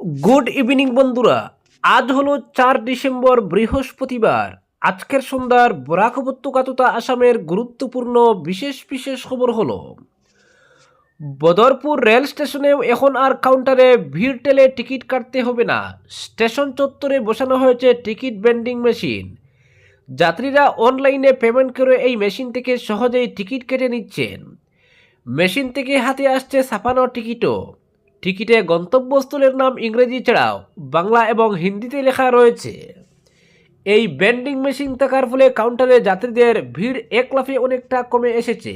Good evening বন্ধুরা। আজ হলো চার ডিসেম্বর, বৃহস্পতিবার। আজকের সন্ধ্যার বরাক উপত্যকা আসামের গুরুত্বপূর্ণ বিশেষ বিশেষ খবর হলো, বদরপুর রেল স্টেশনেও এখন আর কাউন্টারে ভিড় টেলে টিকিট কাটতে হবে না। স্টেশন চত্বরে বসানো হয়েছে টিকিট ভেন্ডিং মেশিন। যাত্রীরা অনলাইনে পেমেন্ট করে এই মেশিন থেকে সহজেই টিকিট কেটে নিচ্ছেন। মেশিন থেকে হাতে আসছে ছাপানো টিকিটও। টিকিটে গন্তব্যস্থলের নাম ইংরেজি ছাড়াও বাংলা এবং হিন্দিতে লেখা রয়েছে। এই ব্যান্ডিং মেশিন থাকার ফলে কাউন্টারে যাত্রীদের ভিড় এক লাফে অনেকটা কমে এসেছে।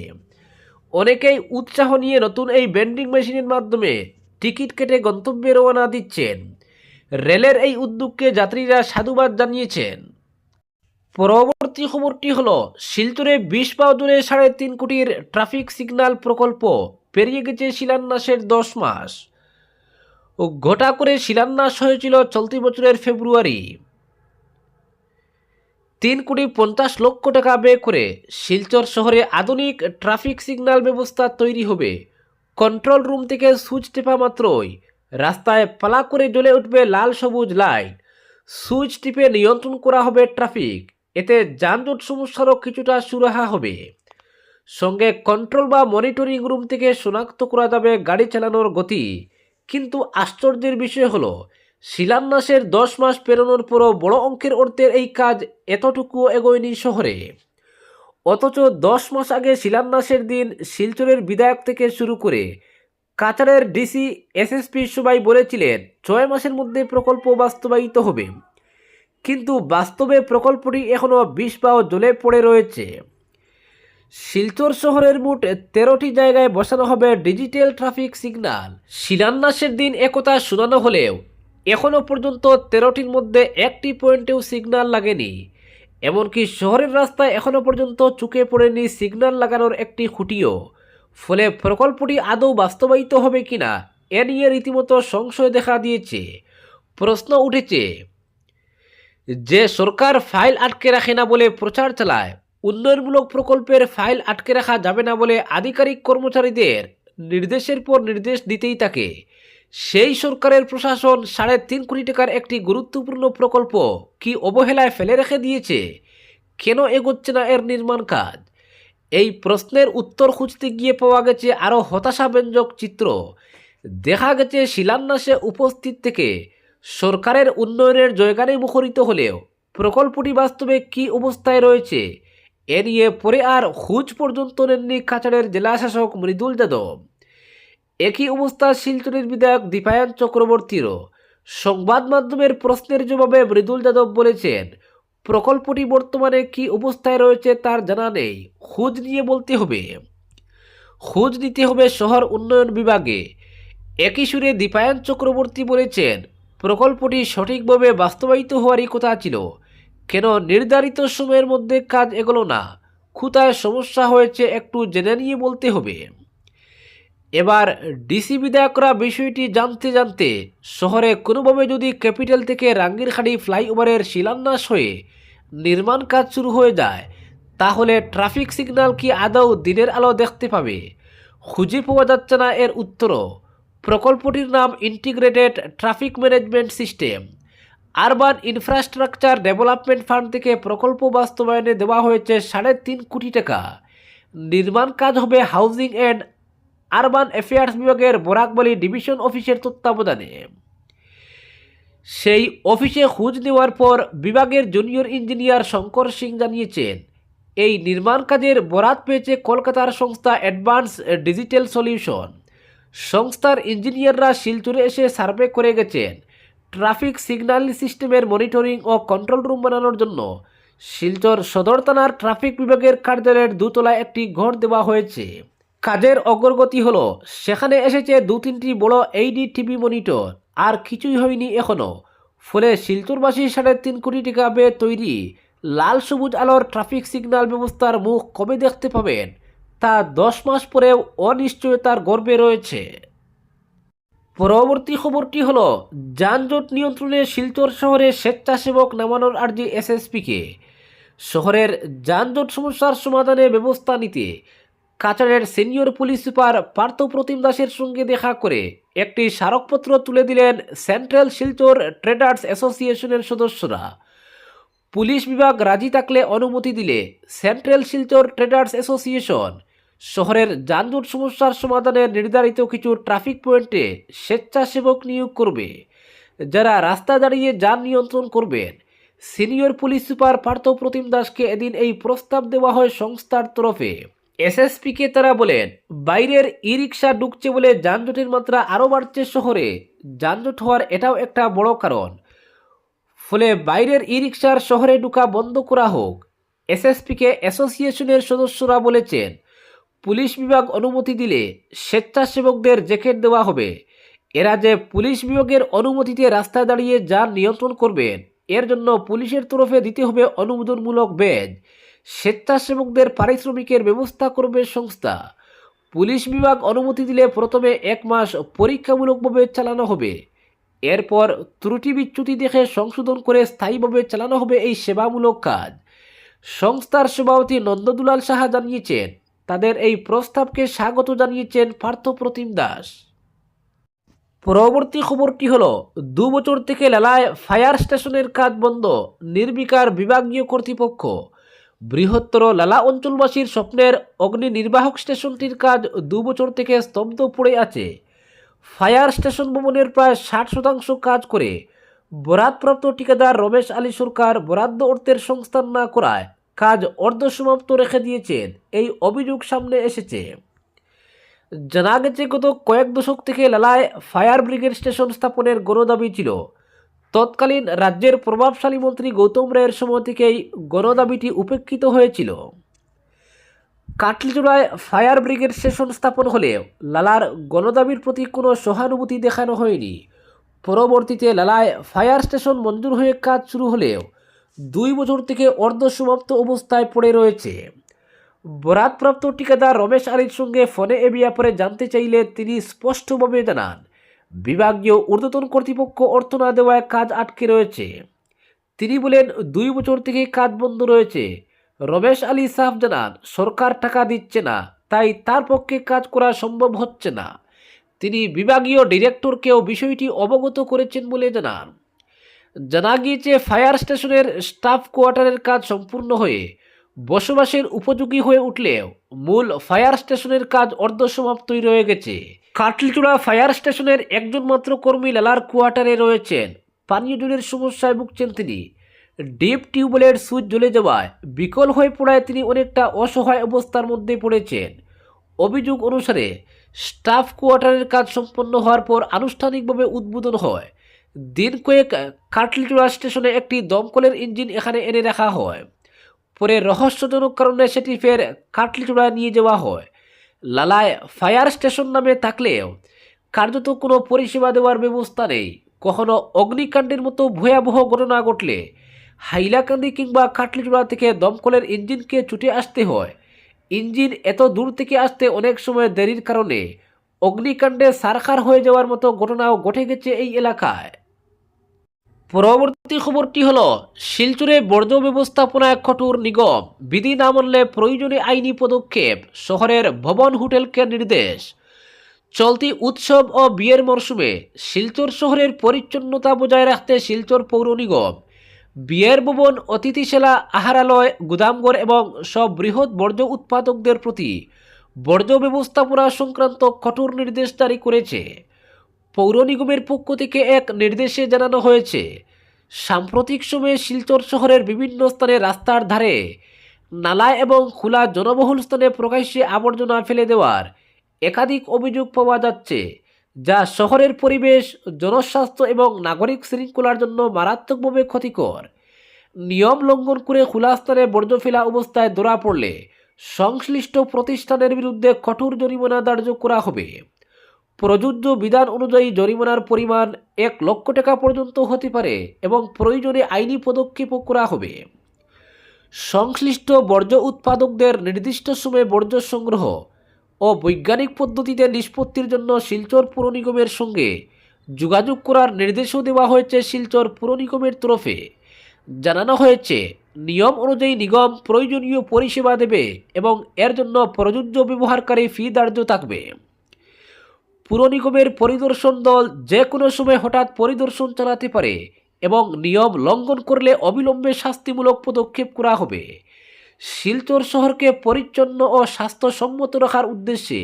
অনেকেই উৎসাহ নিয়ে নতুন এই ব্যান্ডিং মেশিনের মাধ্যমে টিকিট কেটে গন্তব্যে রওনা দিচ্ছেন। রেলের এই উদ্যোগকে যাত্রীরা সাধুবাদ জানিয়েছেন। পরবর্তী খবরটি হলো, শিলচরে বিশ পাও দূরে সাড়ে তিন কোটির ট্রাফিক সিগন্যাল প্রকল্প পেরিয়ে গেছে শিলান্যাসের দশ মাস। ও গোটা করে শিলান্যাস হয়েছিল চলতি বছরের ফেব্রুয়ারি। তিন কোটি পঞ্চাশ লক্ষ টাকা ব্যয় করে শিলচর শহরে আধুনিক ট্রাফিক সিগন্যাল ব্যবস্থা তৈরি হবে। কন্ট্রোল রুম থেকে সুইচ টেপা মাত্রই রাস্তায় পালা করে জ্বলে উঠবে লাল সবুজ লাইট। সুইচ টিপে নিয়ন্ত্রণ করা হবে ট্রাফিক। এতে যানজট সমস্যারও কিছুটা সুরাহা হবে। সঙ্গে কন্ট্রোল বা মনিটরিং রুম থেকে শনাক্ত করা যাবে গাড়ি চালানোর গতি। কিন্তু আশ্চর্যের বিষয় হলো, শিলান্যাসের দশ মাস পেরোনোর পরও বড় অঙ্কের অর্থের এই কাজ এতটুকু এগোয়নি শহরে। অথচ দশ মাস আগে শিলান্যাসের দিন শিলচরের বিধায়ক থেকে শুরু করে কাছাড়ের ডিসি, এসএসপি সবাই বলেছিলেন, ছয় মাসের মধ্যে প্রকল্প বাস্তবায়িত হবে। কিন্তু বাস্তবে প্রকল্পটি এখনও বিষ পাও জ্বলে পড়ে রয়েছে। শিলচর শহরের মোট তেরোটি জায়গায় বসানো হবে ডিজিটাল ট্রাফিক সিগন্যাল। শিলান্যাসের দিন একথা শোনানো হলেও এখনও পর্যন্ত তেরোটির মধ্যে একটি পয়েন্টেও সিগন্যাল লাগেনি। এমনকি শহরের রাস্তায় এখনও পর্যন্ত চুকে পড়েনি সিগন্যাল লাগানোর একটি খুঁটিও। ফলে প্রকল্পটি আদৌ বাস্তবায়িত হবে কিনা, এ নিয়ে রীতিমতো সংশয় দেখা দিয়েছে। প্রশ্ন উঠেছে, যে সরকার ফাইল আটকে রাখে না বলে প্রচার চালায় উন্নয়নমূলক প্রকল্পের ফাইল আটকে রাখা যাবে না বলে আধিকারিক কর্মচারীদের নির্দেশের পর নির্দেশ দিতেই থাকে সেই সরকারের প্রশাসন সাড়ে তিন কোটি টাকার একটি গুরুত্বপূর্ণ প্রকল্প কি অবহেলায় ফেলে রেখে দিয়েছে? কেন এগোচ্ছে না এর নির্মাণ কাজ? এই প্রশ্নের উত্তর খুঁজতে গিয়ে পাওয়া গেছে আরও হতাশাব্যঞ্জক চিত্র। দেখা গেছে শিলান্যাসে উপস্থিত থেকে সরকারের উন্নয়নের জয়গানে মুখরিত হলেও প্রকল্পটি বাস্তবে কী অবস্থায় রয়েছে এ নিয়ে পরে আর হুজ পর্যন্ত নেননি কাছাড়ের জেলাশাসক মৃদুল যাদব। একই অবস্থা শিলচরের বিধায়ক দীপায়ন চক্রবর্তীরও। সংবাদ মাধ্যমের প্রশ্নের জবাবে মৃদুল যাদব বলেছেন, প্রকল্পটি বর্তমানে কী অবস্থায় রয়েছে তার জানা নেই, খোঁজ নিয়ে বলতে হবে। খোঁজ নিতে হবে শহর উন্নয়ন বিভাগে। একই সুরে দীপায়ন চক্রবর্তী বলেছেন, প্রকল্পটি সঠিকভাবে বাস্তবায়িত হওয়ারই কথা ছিল। কেন নির্ধারিত সময়ের মধ্যে কাজ এগোলো না? খুতায় সমস্যা হয়েছে একটু জেনে নিয়ে বলতে হবে। এবার ডিসি বিধায়করা বিষয়টি জানতে জানতে শহরে কোনোভাবে যদি ক্যাপিটাল থেকে রাঙ্গিরখাড়ি ফ্লাইওভারের শিলান্যাস হয়ে নির্মাণ কাজ শুরু হয়ে যায়, তাহলে ট্রাফিক সিগন্যাল কি আদৌ দিনের আলো দেখতে পাবে? খুঁজে পাওয়া যাচ্ছে না এর উত্তরও। প্রকল্পটির নাম integrated traffic management system urban infrastructure development fund থেকে প্রকল্প বাস্তবায়নে দেওয়া হয়েছে সাড়ে তিন কোটি টাকা। নির্মাণ কাজ হবে হাউজিং অ্যান্ড আরবান অ্যাফেয়ার্স বিভাগের বরাকবালি ডিভিশন অফিসের তত্ত্বাবধানে। সেই অফিসে খোঁজ নেওয়ার পর বিভাগের জুনিয়র ইঞ্জিনিয়ার শঙ্কর সিং জানিয়েছেন, এই নির্মাণ কাজের বরাত পেয়েছে কলকাতার সংস্থা অ্যাডভান্স ডিজিটাল সলিউশন। সংস্থার ইঞ্জিনিয়াররা শিলচরে এসে সার্ভে করে গেছেন। ট্রাফিক সিগন্যাল সিস্টেমের মনিটরিং ও কন্ট্রোল রুম বানানোর জন্য শিলচর সদর থানার ট্রাফিক বিভাগের কার্যালয়ের দুতলায় একটি ঘর দেওয়া হয়েছে। কাজের অগ্রগতি হলো, সেখানে এসেছে দু তিনটি বড় এইডি টিভি মনিটর, আর কিছুই হয়নি এখনও ফলে শিলচরবাসী সাড়ে তিন কোটি টাকা ব্যয়ে তৈরি লাল সবুজ আলোর ট্রাফিক সিগন্যাল ব্যবস্থার মুখ কবে দেখতে পাবেন, তা দশ মাস পরেও অনিশ্চয়তার গর্বে রয়েছে। পরবর্তী খবরটি হল, যানজট নিয়ন্ত্রণে শিলচর শহরে স্বেচ্ছাসেবক নামানোর আর্জি এসএসপিকে। শহরের যানজট সমস্যার সমাধানে ব্যবস্থা নিতে কাছাড়ের senior police super Partha Pratim দাসের সঙ্গে দেখা করে একটি স্মারকপত্র তুলে দিলেন সেন্ট্রাল শিলচর ট্রেডার্স অ্যাসোসিয়েশনের সদস্যরা। পুলিশ বিভাগ রাজি থাকলে অনুমতি দিলে সেন্ট্রাল শিলচর ট্রেডার্স অ্যাসোসিয়েশন শহরের যানজট সমস্যার সমাধানে নির্ধারিত কিছু ট্রাফিক পয়েন্টে স্বেচ্ছাসেবক নিয়োগ করবে। যারা রাস্তা দাঁড়িয়ে যান নিয়ন্ত্রণ করবেন। Senior police super Partha Pratim দাসকে এদিন এই প্রস্তাব দেওয়া হয় সংস্থার তরফে। এসএসপিকে তারা বলেন, বাইরের ই রিক্সা ঢুকছে বলে যানজটের মাত্রা আরও বাড়ছে শহরে। যানজট হওয়ার এটাও একটা বড় কারণ। ফলে বাইরের ই রিক্সার শহরে ঢুকা বন্ধ করা হোক। এসএসপিকে অ্যাসোসিয়েশনের সদস্যরা বলেছেন পুলিশ বিভাগ অনুমতি দিলে স্বেচ্ছাসেবকদের জ্যাকেট দেওয়া হবে। এরা যে পুলিশ বিভাগের অনুমতিতে রাস্তায় দাঁড়িয়ে যান নিয়ন্ত্রণ করবেন। এর জন্য পুলিশের তরফে দিতে হবে অনুমোদনমূলক ব্যাজ। স্বেচ্ছাসেবকদের পারিশ্রমিকের ব্যবস্থা করবে সংস্থা। পুলিশ বিভাগ অনুমতি দিলে প্রথমে এক মাস পরীক্ষামূলকভাবে চালানো হবে। এরপর ত্রুটি বিচ্যুতি দেখে সংশোধন করে স্থায়ীভাবে চালানো হবে এই সেবামূলক কাজ। সংস্থার সভাপতি নন্দদুলাল সাহা জানিয়েছেন তাদের এই প্রস্তাবকে স্বাগত জানিয়েছেন পার্থ প্রতিম দাস। পরবর্তী খবরটি হলো? দু বছর থেকে লালায় ফায়ার স্টেশনের কাজ বন্ধ, নির্বিকার বিভাগীয় কর্তৃপক্ষ। বৃহত্তর লালা অঞ্চলবাসীর স্বপ্নের অগ্নি নির্বাহক স্টেশনটির কাজ দু বছর থেকে স্তব্ধ পড়ে আছে। ফায়ার স্টেশন ভবনের প্রায় ষাট শতাংশ কাজ করে বরাদপ্রাপ্ত ঠিকাদার রমেশ আলী সরকার বরাদ্দ অর্থের সংস্থান না করায় কাজ অর্ধসমাপ্ত রেখে দিয়েছেন। এই অভিযোগ সামনে এসেছে। জানা গেছে, গত কয়েক দশক থেকে লালায় ফায়ার ব্রিগেড স্টেশন স্থাপনের গণদাবি ছিল। তৎকালীন রাজ্যের প্রভাবশালী মন্ত্রী গৌতম রায়ের সময় থেকেই গণদাবিটি উপেক্ষিত হয়েছিল। কাটলিচূড়ায় ফায়ার ব্রিগেড স্টেশন স্থাপন হলেও লালার গণদাবির প্রতি কোনো সহানুভূতি দেখানো হয়নি। পরবর্তীতে লালায় ফায়ার স্টেশন মঞ্জুর হয়ে কাজ শুরু হলেও দুই বছর থেকে অর্ধসমাপ্ত অবস্থায় পড়ে রয়েছে। বরাদপ্রাপ্ত ঠিকাদার রমেশ আলীর সঙ্গে ফোনে এ ব্যাপারে জানতে চাইলে তিনি স্পষ্টভাবে জানান, বিভাগীয় ঊর্ধ্বতন কর্তৃপক্ষ অর্থ না দেওয়ায় কাজ আটকে রয়েছে। তিনি বলেন, দুই বছর থেকে কাজ বন্ধ রয়েছে। রমেশ আলী সাফ জানান, সরকার টাকা দিচ্ছে না, তাই তার পক্ষে কাজ করা সম্ভব হচ্ছে না। তিনি বিভাগীয় ডিরেক্টরকেও বিষয়টি অবগত করেছেন বলে জানান। জানা গিয়েছে ফায়ার স্টেশনের স্টাফ কোয়ার্টারের কাজ সম্পূর্ণ হয়ে বসবাসের উপযোগী হয়ে উঠলেও মূল ফায়ার স্টেশনের কাজ অর্ধসমাপ্তই রয়ে গেছে। কাটলিচূড়া ফায়ার স্টেশনের একজন মাত্র কর্মী লালার কোয়ার্টারে রয়েছেন। পানীয় জলের সমস্যায় ভুগছেন তিনি। ডিপ টিউবওয়েলের সুইচ জ্বলে যাওয়ায় বিকল হয়ে পড়ায় তিনি অনেকটা অসহায় অবস্থার মধ্যে পড়েছেন। অভিযোগ অনুসারে স্টাফ কোয়ার্টারের কাজ সম্পন্ন হওয়ার পর আনুষ্ঠানিকভাবে উদ্বোধন হয়। দিন কয়েক কাটলিচূড়া স্টেশনে একটি দমকলের ইঞ্জিন এখানে এনে রাখা হয়। পরে রহস্যজনক কারণে সেটি ফের কাটলিচূড়ায় নিয়ে যাওয়া হয়। লালায় ফায়ার স্টেশন নামে থাকলেও কার্যত কোনো পরিষেবা দেওয়ার ব্যবস্থা নেই। কখনো অগ্নিকাণ্ডের মতো ভয়াবহ ঘটনা ঘটলে হাইলাকান্দি কিংবা কাটলিচূড়া থেকে দমকলের ইঞ্জিনকে ছুটে আসতে হয়। ইঞ্জিন এত দূর থেকে আসতে অনেক সময় দেরির কারণে অগ্নিকাণ্ডে সারখার হয়ে যাওয়ার মতো ঘটনাও ঘটে গেছে এই এলাকায়। পরবর্তী খবরটি হল, শিলচরে বর্জ্য ব্যবস্থাপনায় কঠোর নিগম, বিধি না মানলে প্রয়োজনে আইনি পদক্ষেপ, শহরের ভবন হোটেলকে নির্দেশ। চলতি উৎসব ও বিয়ের মরশুমে শিলচর শহরের পরিচ্ছন্নতা বজায় রাখতে শিলচর পৌর নিগম, বিয়ের ভবন, অতিথিশালা, আহারালয়, গুদামঘর এবং সব বৃহৎ বর্জ্য উৎপাদকদের প্রতি বর্জ্য ব্যবস্থাপনা সংক্রান্ত কঠোর নির্দেশ জারি করেছে। পৌর নিগমের পক্ষ থেকে এক নির্দেশে জানানো হয়েছে, সাম্প্রতিক সময়ে শিলচর শহরের বিভিন্ন স্থানে রাস্তার ধারে নালায় এবং খোলা জনবহুল স্থানে প্রকাশ্যে আবর্জনা ফেলে দেওয়ার একাধিক অভিযোগ পাওয়া যাচ্ছে, যা শহরের পরিবেশ, জনস্বাস্থ্য এবং নাগরিক শৃঙ্খলার জন্য মারাত্মকভাবে ক্ষতিকর। নিয়ম লঙ্ঘন করে খোলা স্থানে বর্জ্য ফেলা অবস্থায় ধরা পড়লে সংশ্লিষ্ট প্রতিষ্ঠানের বিরুদ্ধে কঠোর জরিমানা ধার্য করা হবে। প্রযোজ্য বিধান অনুযায়ী জরিমানার পরিমাণ এক লক্ষ টাকা পর্যন্ত হতে পারে এবং প্রয়োজনে আইনি পদক্ষেপও করা হবে। সংশ্লিষ্ট বর্জ্য উৎপাদকদের নির্দিষ্ট সময়ে বর্জ্য সংগ্রহ ও বৈজ্ঞানিক পদ্ধতিতে নিষ্পত্তির জন্য শিলচর পুর নিগমের সঙ্গে যোগাযোগ করার নির্দেশও দেওয়া হয়েছে শিলচর পুর নিগমের তরফে। জানানো হয়েছে, নিয়ম অনুযায়ী নিগম প্রয়োজনীয় পরিষেবা দেবে এবং এর জন্য প্রযোজ্য ব্যবহারকারী ফি ধার্য থাকবে। পুর নিগমের পরিদর্শন দল যে কোনো সময় হঠাৎ পরিদর্শন চালাতে পারে এবং নিয়ম লঙ্ঘন করলে অবিলম্বে শাস্তিমূলক পদক্ষেপ করা হবে। শিলচর শহরকে পরিচ্ছন্ন ও স্বাস্থ্যসম্মত রাখার উদ্দেশ্যে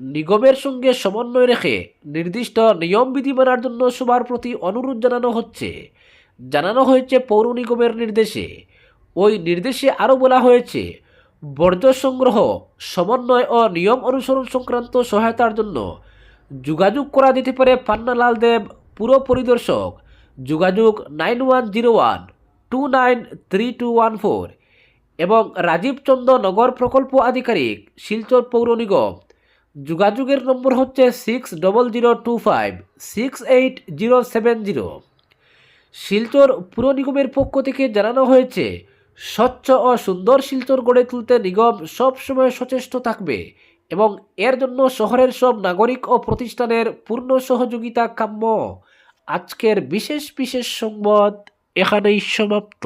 নিগমের সঙ্গে সমন্বয় রেখে নির্দিষ্ট নিয়মবিধি মানার জন্য সবার প্রতি অনুরোধ জানানো হচ্ছে। জানানো হয়েছে পৌর নিগমের নির্দেশে। ওই নির্দেশে আরও বলা হয়েছে, বর্জ্য সংগ্রহ, সমন্বয় ও নিয়ম অনুসরণ সংক্রান্ত সহায়তার জন্য যোগাযোগ করা যেতে পারে পান্নালাল দেব পুর পরিদর্শক। যোগাযোগ nine one zero one, two nine three two one four. এবং রাজীব চন্দ্র নগর প্রকল্প আধিকারিক, শিলচর পৌর নিগম। যোগাযোগের নম্বর হচ্ছে six double zero two five, six eight zero seven zero. Silchar পুর নিগমের পক্ষ থেকে জানানো হয়েছে, স্বচ্ছ ও সুন্দর শিলচর গড়ে তুলতে নিগম সবসময় সচেষ্ট থাকবে। এবং এর জন্য শহরের সব নাগরিক ও প্রতিষ্ঠানের পূর্ণ সহযোগিতা কাম্য। আজকের বিশেষ বিশেষ সংবাদ এখানেই সমাপ্ত।